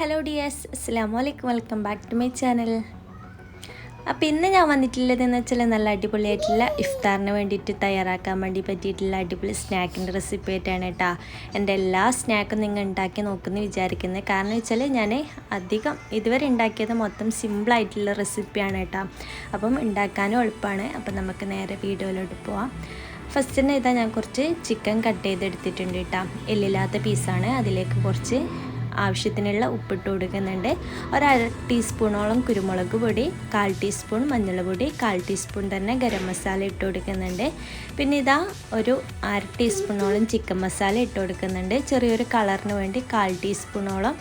Hello dears അസ്സാം വലൈക്കും welcome back to my channel അപ്പോൾ ഇന്ന് ഞാൻ വന്നിട്ടുള്ളതെന്ന് വെച്ചാൽ നല്ല അടിപൊളിയായിട്ടുള്ള ഇഫ്താറിന് വേണ്ടിയിട്ട് തയ്യാറാക്കാൻ വേണ്ടി പറ്റിയിട്ടുള്ള അടിപൊളി സ്നാക്കിന്റെ റെസിപ്പി ആയിട്ടാണ് കേട്ടോ. എന്റെ എല്ലാ സ്നാക്കും നിങ്ങൾ ഉണ്ടാക്കി നോക്കുമെന്ന് വിചാരിക്കുന്നത്. കാരണം വെച്ചാൽ ഞാൻ അധികം ഇതുവരെ ഉണ്ടാക്കിയത് മൊത്തം സിമ്പിളായിട്ടുള്ള റെസിപ്പിയാണ് കേട്ടോ. അപ്പം ഉണ്ടാക്കാനും എളുപ്പമാണ്. അപ്പം നമുക്ക് നേരെ വീഡിയോയിലോട്ട് പോവാം. ഫസ്റ്റ് തന്നെ ഇതാ ഞാൻ കുറച്ച് ചിക്കൻ കട്ട് ചെയ്തെടുത്തിട്ടുണ്ട് കേട്ടോ. എല്ലില്ലാത്ത പീസാണ് അതിലേക്ക് കുറച്ച് ആവശ്യത്തിനുള്ള ഉപ്പിട്ട് കൊടുക്കുന്നുണ്ട്. ഒരര ടീസ്പൂണോളം കുരുമുളക് പൊടി കാൽ ടീസ്പൂൺ മഞ്ഞൾപ്പൊടി കാൽ ടീസ്പൂൺ തന്നെ ഗരം മസാല ഇട്ട് കൊടുക്കുന്നുണ്ട്. പിന്നെ ഇതാ ഒരു അര ടീസ്പൂണോളം ചിക്കൻ മസാല ഇട്ട് കൊടുക്കുന്നുണ്ട്. ചെറിയൊരു കളറിന് വേണ്ടി കാൽ ടീസ്പൂണോളം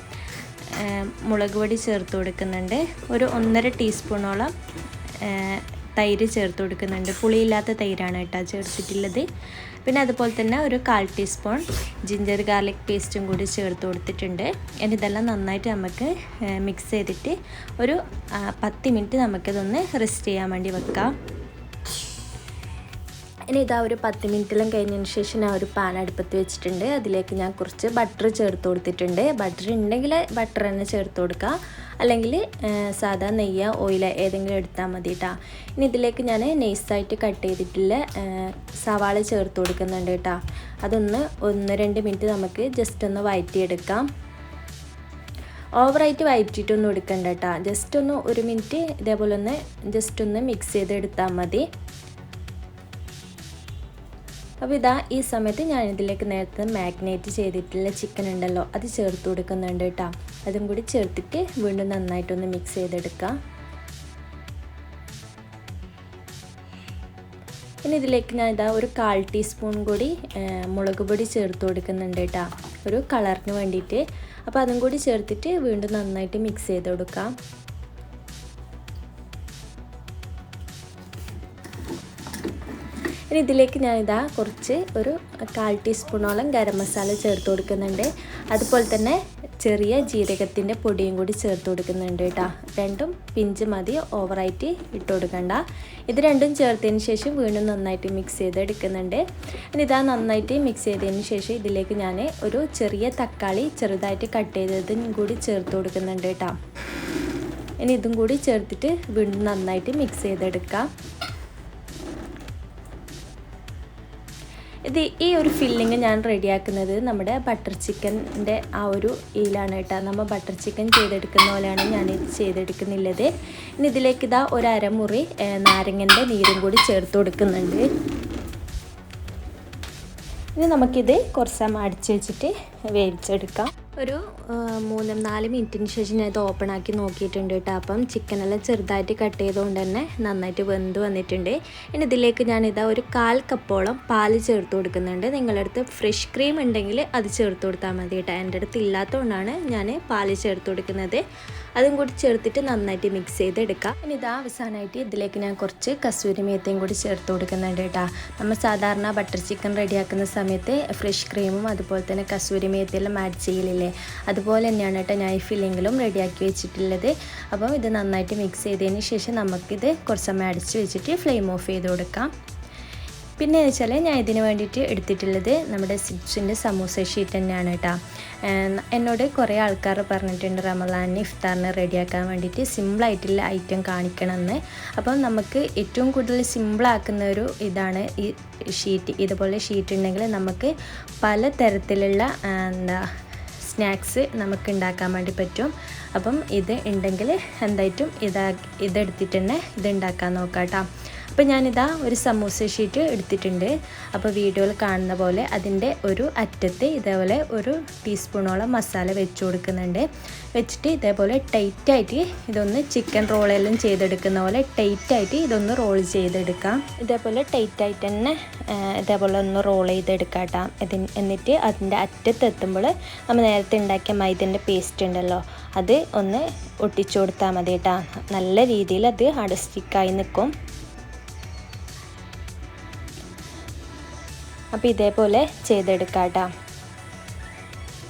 മുളക് പൊടി ചേർത്ത് കൊടുക്കുന്നുണ്ട്. ഒരു ഒന്നര ടീസ്പൂണോളം തൈര് ചേർത്ത് കൊടുക്കുന്നുണ്ട്. പുളിയില്ലാത്ത തൈരാണ് കേട്ടോ ചേർത്തിട്ടുള്ളത്. പിന്നെ അതുപോലെ തന്നെ ഒരു കാൽ ടീസ്പൂൺ ജിഞ്ചർ ഗാർലിക് പേസ്റ്റും കൂടി ചേർത്ത് കൊടുത്തിട്ടുണ്ട്. ഇനി ഇതെല്ലാം നന്നായിട്ട് നമുക്ക് മിക്സ് ചെയ്തിട്ട് ഒരു പത്ത് മിനിറ്റ് നമുക്കിതൊന്ന് റെസ്റ്റ് ചെയ്യാൻ വേണ്ടി വെക്കാം. ഇനി ഇതാ ഒരു പത്ത് മിനിറ്റിലും കഴിഞ്ഞതിന് ശേഷം ഞാൻ ഒരു പാൻ അടുപ്പത്ത് വെച്ചിട്ടുണ്ട്. അതിലേക്ക് ഞാൻ കുറച്ച് ബട്ടർ ചേർത്ത് കൊടുത്തിട്ടുണ്ട്. ബട്ടർ ഉണ്ടെങ്കിൽ ബട്ടർ തന്നെ ചേർത്ത് കൊടുക്കുക അല്ലെങ്കിൽ സാധാ നെയ്യ ഓയിൽ ഏതെങ്കിലും എടുത്താൽ മതി കേട്ടോ ഇനി ഇതിലേക്ക് ഞാൻ നെയ്സായിട്ട് കട്ട് ചെയ്തിട്ടുള്ള സവാള ചേർത്ത് കൊടുക്കുന്നുണ്ട് കേട്ടോ അതൊന്ന് ഒന്ന് രണ്ട് മിനിറ്റ് നമുക്ക് ജസ്റ്റ് ഒന്ന് വഴറ്റിയെടുക്കാം ഓവറായിട്ട് വഴറ്റിയിട്ടൊന്നും എടുക്കണ്ട കേട്ടോ ജസ്റ്റ് ഒന്ന് ഒരു മിനിറ്റ് ഇതേപോലെ ഒന്ന് ജസ്റ്റ് ഒന്ന് മിക്സ് ചെയ്തെടുത്താൽ മതി. അപ്പോൾ ഇതാ ഈ സമയത്ത് ഞാൻ ഇതിലേക്ക് നേരത്തെ മാഗ്നേറ്റ് ചെയ്തിട്ടുള്ള ചിക്കൻ ഉണ്ടല്ലോ അത് ചേർത്ത് കൊടുക്കുന്നുണ്ട് കേട്ടോ. അതും കൂടി ചേർത്തിട്ട് വീണ്ടും നന്നായിട്ടൊന്ന് മിക്സ് ചെയ്തെടുക്കാം. ഇനി ഇതിലേക്ക് ഞാൻ ഇതാ ഒരു കാൽ ടീസ്പൂൺ കൂടി മുളക് പൊടി ചേർത്ത് കൊടുക്കുന്നുണ്ട് കേട്ടോ. ഒരു കളറിന് വേണ്ടിയിട്ട്. അപ്പോൾ അതും കൂടി ചേർത്തിട്ട് വീണ്ടും നന്നായിട്ട് മിക്സ് ചെയ്ത് കൊടുക്കാം. ഇനി ഇതിലേക്ക് ഞാനിതാ കുറച്ച് ഒരു കാൽ ടീസ്പൂണോളം ഗരം മസാല ചേർത്ത് കൊടുക്കുന്നുണ്ട്. അതുപോലെ തന്നെ ചെറിയ ജീരകത്തിന്റെ പൊടിയും കൂടി ചേർത്ത് കൊടുക്കുന്നുണ്ട് കേട്ടോ. രണ്ടും പിഞ്ച് മതി ഓവറായിട്ട് ഇട്ട് കൊടുക്കണ്ട. ഇത് രണ്ടും ചേർത്തതിന് ശേഷം വീണ്ടും നന്നായിട്ട് മിക്സ് ചെയ്ത് എടുക്കുന്നുണ്ട് ഇനി ഇതാ നന്നായിട്ട് മിക്സ് ചെയ്തതിന് ശേഷം ഇതിലേക്ക് ഞാൻ ഒരു ചെറിയ തക്കാളി ചെറുതായിട്ട് കട്ട് ചെയ്തതും കൂടി ചേർത്ത് കൊടുക്കുന്നുണ്ട് കേട്ടോ. ഇനി ഇതും കൂടി ചേർത്തിട്ട് വീണ്ടും നന്നായിട്ട് മിക്സ് ചെയ്തെടുക്കാം. ഇത് ഈ ഒരു ഫില്ലിങ് ഞാൻ റെഡിയാക്കുന്നത് നമ്മുടെ ബട്ടർ ചിക്കന്റെ ആ ഒരു ഇതിലാണ് കേട്ടോ. നമ്മൾ ബട്ടർ ചിക്കൻ ചെയ്തെടുക്കുന്ന പോലെയാണ് ഞാനിത് ചെയ്തെടുക്കുന്നുള്ളത് ഇനി ഇതിലേക്ക് ഇതാ ഒരു അരമുറി നാരങ്ങന്റെ നീരും കൂടി ചേർത്ത് കൊടുക്കുന്നുണ്ട്. ഇനി നമുക്കിത് കുറച്ച് സമയം അടിച്ച് വെച്ചിട്ട് വേവിച്ചെടുക്കാം. ഒരു മൂന്ന് നാല് മിനിറ്റിന് ശേഷം ഞാൻ ഇത് ഓപ്പൺ ആക്കി നോക്കിയിട്ടുണ്ട് കേട്ടോ. അപ്പം ചിക്കനെല്ലാം ചെറുതായിട്ട് കട്ട് ചെയ്തുകൊണ്ട് തന്നെ നന്നായിട്ട് വെന്ത് വന്നിട്ടുണ്ട്. ഇനി ഇതിലേക്ക് ഞാനിതാ ഒരു കാൽ കപ്പോളം പാൽ ചേർത്ത് കൊടുക്കുന്നുണ്ട്. നിങ്ങളുടെ അടുത്ത് ഫ്രഷ് ക്രീം ഉണ്ടെങ്കിൽ അത് ചേർത്ത് കൊടുത്താൽ മതി കേട്ടോ. എന്റെ അടുത്ത് ഇല്ലാത്തതുകൊണ്ടാണ് ഞാൻ പാൽ ചേർത്ത് കൊടുക്കുന്നത്. അതും കൂടി ചേർത്തിട്ട് നന്നായിട്ട് മിക്സ് ചെയ്തെടുക്കാം. ഇനി ഇതാ അവസാനമായിട്ട് ഇതിലേക്ക് ഞാൻ കുറച്ച് കസൂരി മേത്തയും കൂടി ചേർത്ത് കൊടുക്കുന്നുണ്ട് കേട്ടോ. നമ്മൾ സാധാരണ ബട്ടർ ചിക്കൻ റെഡിയാക്കുന്ന സമയത്ത് ഫ്രഷ് ക്രീമും അതുപോലെ തന്നെ കസൂരി മേത്തിയെല്ലാം ആഡ് ചെയ്യലില്ലേ? അതുപോലെ തന്നെയാണ് കേട്ടോ ഫില്ലിങ്ങിലും റെഡിയാക്കി വെച്ചിട്ടുള്ളത്. അപ്പം ഇത് നന്നായിട്ട് മിക്സ് ചെയ്തതിന് ശേഷം നമുക്കിത് കുറച്ച് സമയം അടിച്ച് വെച്ചിട്ട് ഫ്ലെയിം ഓഫ് ചെയ്ത് കൊടുക്കാം. പിന്നെ എന്ന് വെച്ചാൽ ഞാൻ ഇതിന് വേണ്ടിയിട്ട് എടുത്തിട്ടുള്ളത് നമ്മുടെ സിപ്സിന്റെ സമൂസ ഷീറ്റ് തന്നെയാണ് കേട്ടോ. എന്നോട് കുറേ ആൾക്കാർ പറഞ്ഞിട്ടുണ്ട് റമലാനിന് ഇഫ്താറിന് റെഡിയാക്കാൻ വേണ്ടിയിട്ട് സിമ്പിളായിട്ടുള്ള ഐറ്റം കാണിക്കണമെന്ന്. അപ്പം നമുക്ക് ഏറ്റവും കൂടുതൽ സിമ്പിളാക്കുന്ന ഒരു ഇതാണ് ഈ ഷീറ്റ്. ഇതുപോലെ ഷീറ്റ് ഉണ്ടെങ്കിൽ നമുക്ക് പല തരത്തിലുള്ള എന്താ സ്നാക്സ് നമുക്ക് ഉണ്ടാക്കാൻ വേണ്ടി പറ്റും. അപ്പം ഇത് ഉണ്ടെങ്കിൽ എന്തായിട്ടും ഇതാ ഇതെടുത്തിട്ട് തന്നെ ഇത് ഉണ്ടാക്കാൻ നോക്കാം കേട്ടോ. അപ്പോൾ ഞാനിതാ ഒരു സമൂസ ഷീറ്റ് എടുത്തിട്ടുണ്ട്. അപ്പോൾ വീഡിയോയിൽ കാണുന്ന പോലെ അതിന്റെ ഒരു അറ്റത്ത് ഇതേപോലെ ഒരു ടീസ്പൂണോളം മസാല വെച്ച് കൊടുക്കുന്നുണ്ട്. വെച്ചിട്ട് ഇതേപോലെ ടൈറ്റായിട്ട് ഇതൊന്ന് ചിക്കൻ റോളെല്ലാം ചെയ്തെടുക്കുന്ന പോലെ ടൈറ്റായിട്ട് ഇതൊന്ന് റോൾ ചെയ്തെടുക്കാം. ഇതേപോലെ ടൈറ്റായിട്ട് തന്നെ ഇതേപോലെ ഒന്ന് റോൾ ചെയ്തെടുക്കാം കേട്ടോ എന്നിട്ട് അതിന്റെ അറ്റത്ത് എത്തുമ്പോൾ നമ്മൾ നേരത്തെ ഉണ്ടാക്കിയ മൈദന്റെ പേസ്റ്റ് ഉണ്ടല്ലോ അത് ഒന്ന് ഒട്ടിച്ചു കൊടുത്താൽ മതി കേട്ടോ നല്ല രീതിയിൽ അത് അടസ്റ്റിക്കായി സ്റ്റിക്കായി നിൽക്കും. അപ്പോൾ ഇതേപോലെ ചെയ്തെടുക്കാം കേട്ടോ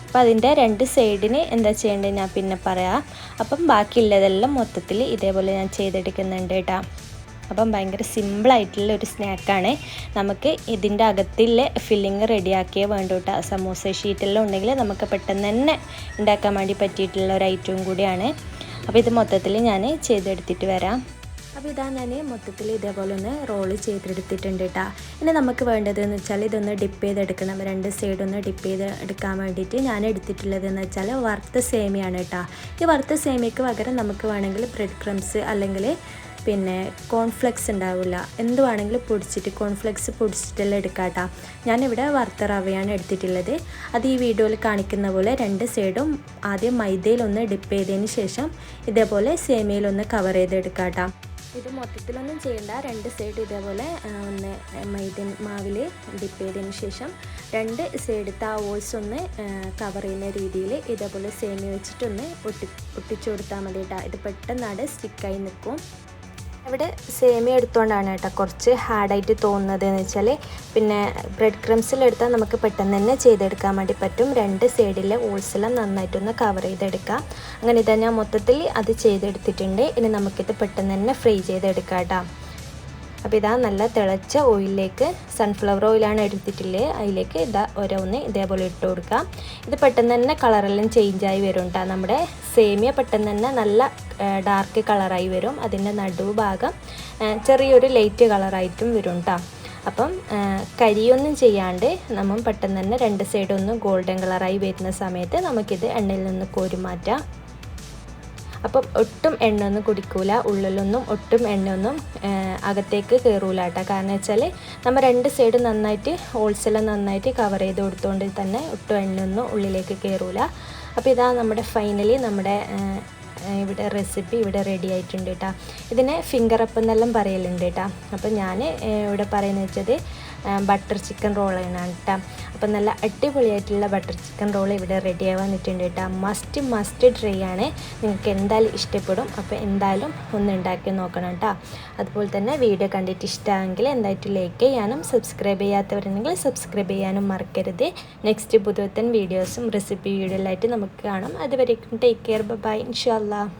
അപ്പോൾ അതിന്റെ രണ്ട് സൈഡിന് എന്താ ചെയ്യേണ്ടത് ഞാൻ പിന്നെ പറയാം. അപ്പം ബാക്കിയുള്ളതെല്ലാം മൊത്തത്തിൽ ഇതേപോലെ ഞാൻ ചെയ്തെടുക്കുന്നുണ്ട് കേട്ടോ. അപ്പം ഭയങ്കര സിമ്പിളായിട്ടുള്ള ഒരു സ്നാക്കാണ് നമുക്ക് ഇതിന്റെ അകത്തിലെ ഫില്ലിങ് റെഡിയാക്കിയേ വേണ്ടു കേട്ടോ. സമൂസ ഷീറ്റെല്ലാം ഉണ്ടെങ്കിൽ നമുക്ക് പെട്ടെന്ന് തന്നെ ഉണ്ടാക്കാൻ വേണ്ടി പറ്റിയിട്ടുള്ള ഒരു ഐറ്റവും കൂടിയാണ്. അപ്പോൾ ഇത് മൊത്തത്തിൽ ഞാൻ ചെയ്തെടുത്തിട്ട് വരാം. അപ്പോൾ ഇതാ ഞാൻ മൊത്തത്തിൽ ഇതേപോലെ ഒന്ന് റോൾ ചെയ്തെടുത്തിട്ടുണ്ട് കേട്ടോ ഇനി നമുക്ക് വേണ്ടതെന്ന് വെച്ചാൽ ഇതൊന്ന് ഡിപ്പ് ചെയ്തെടുക്കണം. രണ്ട് സൈഡ് ഒന്ന് ഡിപ്പ് ചെയ്ത് എടുക്കാൻ വേണ്ടിയിട്ട് ഞാൻ എടുത്തിട്ടുള്ളതെന്ന് വെച്ചാൽ വറുത്ത സേമിയാണ് കേട്ടോ ഈ വറുത്ത സേമിയക്ക് പകരം നമുക്ക് വേണമെങ്കിൽ ബ്രെഡ് ക്രംസ് അല്ലെങ്കിൽ പിന്നെ കോൺഫ്ലെക്സ് ഉണ്ടാവില്ല. എന്ത് വേണമെങ്കിലും പൊടിച്ചിട്ട് കോൺഫ്ലെക്സ് പൊടിച്ചിട്ടെല്ലാം എടുക്കാം കേട്ടോ ഞാനിവിടെ വറുത്ത റവയാണ് എടുത്തിട്ടുള്ളത്. അത് ഈ വീഡിയോയിൽ കാണിക്കുന്ന പോലെ രണ്ട് സൈഡും ആദ്യം മൈദയിലൊന്ന് ഡിപ്പ് ചെയ്തതിന് ശേഷം ഇതേപോലെ സേമിയയിലൊന്ന് കവർ ചെയ്തെടുക്കാം കേട്ടോ ഇത് മൊത്തത്തിലൊന്നും ചെയ്യണ്ട. രണ്ട് സൈഡ് ഇതേപോലെ ഒന്ന് മൈദ മാവിൽ ഡിപ്പ് ചെയ്തതിന് ശേഷം രണ്ട് സൈഡ് ആ വോൾസ് ഒന്ന് കവർ ചെയ്യുന്ന രീതിയിൽ ഇതേപോലെ സേമി വെച്ചിട്ടൊന്ന് ഒട്ടി ഒട്ടിച്ചു കൊടുത്താൽ മതി കേട്ടോ ഇത് പെട്ടെന്നാണ് സ്റ്റിക്കായി നിൽക്കും ഇവിടെ സേമിയ എടുത്തുകൊണ്ടാണ് കേട്ടോ കുറച്ച് ഹാർഡായിട്ട് തോന്നുന്നത് എന്ന് വെച്ചാൽ പിന്നെ ബ്രെഡ് ക്രംസിലെടുത്താൽ നമുക്ക് പെട്ടെന്ന് തന്നെ ചെയ്തെടുക്കാൻ വേണ്ടി പറ്റും. രണ്ട് സൈഡിലെ ഓൾസെല്ലാം നന്നായിട്ടൊന്ന് കവർ ചെയ്തെടുക്കാം. അങ്ങനെ ഇതാ ഞാൻ മൊത്തത്തിൽ അത് ചെയ്തെടുത്തിട്ടുണ്ട്. ഇനി നമുക്കിത് പെട്ടെന്ന് തന്നെ ഫ്രൈ ചെയ്തെടുക്കാം കേട്ടോ. അപ്പോൾ ഇതാ നല്ല തിളച്ച ഓയിലിലേക്ക് സൺഫ്ലവർ ഓയിലാണ് എടുത്തിട്ടില്ലേ? അതിലേക്ക് ഇതാ ഓരോന്ന് ഇതേപോലെ ഇട്ട് കൊടുക്കാം ഇത് പെട്ടെന്ന് തന്നെ കളറെല്ലാം ചേഞ്ചായി വരും കേട്ടോ നമ്മുടെ സേമിയ പെട്ടെന്ന് തന്നെ നല്ല ഡാർക്ക് കളറായി വരും. അതിന്റെ നടുവ് ഭാഗം ചെറിയൊരു ലൈറ്റ് കളറായിട്ടും വരും കേട്ടോ അപ്പം കരിയൊന്നും ചെയ്യാണ്ട് നമ്മൾ പെട്ടെന്ന് തന്നെ രണ്ട് സൈഡൊന്നും ഗോൾഡൻ കളറായി വരുന്ന സമയത്ത് നമുക്കിത് എണ്ണയിൽ നിന്ന് കോരി മാറ്റാം. അപ്പം ഒട്ടും എണ്ണ ഒന്നും കുടിക്കൂല ഉള്ളിലൊന്നും ഒട്ടും എണ്ണയൊന്നും അകത്തേക്ക് കയറൂല കേട്ടോ. കാരണം വെച്ചാൽ നമ്മൾ രണ്ട് സൈഡ് നന്നായിട്ട് ഹോൾസെല്ലാം നന്നായിട്ട് കവർ ചെയ്ത് കൊടുത്തുകൊണ്ട് തന്നെ ഒട്ടും എണ്ണയൊന്നും ഉള്ളിലേക്ക് കയറൂല അപ്പോൾ ഇതാ നമ്മുടെ ഫൈനലി നമ്മുടെ ഇവിടെ റെസിപ്പി ഇവിടെ റെഡി ആയിട്ടുണ്ട് കേട്ടോ ഇതിനെ ഫിംഗർ അപ്പ് എന്നെല്ലാം പറയലുണ്ട് കേട്ടോ അപ്പോൾ ഞാൻ ഇവിടെ പറയുന്നത് വെച്ചത് ബട്ടർ ചിക്കൻ റോളാണ് കേട്ടോ അപ്പോൾ നല്ല അടിപൊളിയായിട്ടുള്ള ബട്ടർ ചിക്കൻ റോൾ ഇവിടെ റെഡി ആവാൻ നിൽക്കുന്നുണ്ട് കേട്ടോ മസ്റ്റ് മസ്റ്റ് ട്രൈ ആണ്. നിങ്ങൾക്ക് എന്തായാലും ഇഷ്ടപ്പെടും. അപ്പോൾ എന്തായാലും ഒന്ന് ഉണ്ടാക്കി നോക്കണം കേട്ടോ അതുപോലെ തന്നെ വീഡിയോ കണ്ടിട്ട് ഇഷ്ടമാണെങ്കിൽ എന്തായിട്ടും ലൈക്ക് ചെയ്യാനും സബ്സ്ക്രൈബ് ചെയ്യാത്തവരുണ്ടെങ്കിൽ സബ്സ്ക്രൈബ് ചെയ്യാനും മറക്കരുത്. നെക്സ്റ്റ് പുതുവത്തൻ വീഡിയോസും റെസിപ്പി വീഡിയോയിലായിട്ട് നമുക്ക് കാണാം. അതുവരേക്കും ടേക്ക് കെയർ ബൈ ഇൻഷാല്ലാ Allah.